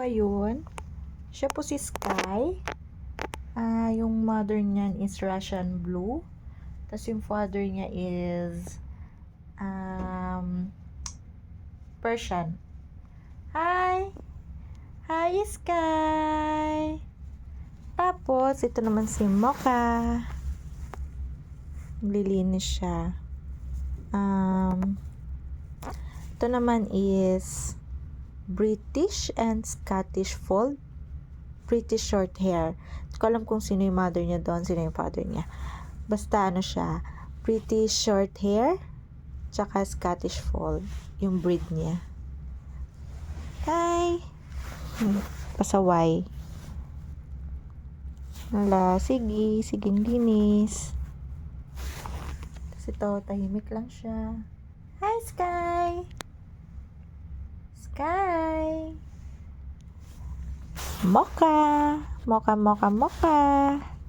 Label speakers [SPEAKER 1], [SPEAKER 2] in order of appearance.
[SPEAKER 1] ayun. Siya po si Sky. Ah, yung mother niyan is Russian Blue. Tapos yung father niya is um, Persian. Hi! Hi, Sky! Tapos, ito naman si Mocha. Lilinis siya. Um, ito naman is British and Scottish Fold. British short hair. Hindi ko alam kung sino yung mother niya doon, sino yung father niya. Basta ano siya, British short hair, tsaka Scottish Fold. Yung breed niya. Hi! Hmm, Pasaway. Wala, sige, siging linis. Tapos ito, tahimik lang siya. Hi, Sky! Sky! Mocha! Mocha, mocha, mocha!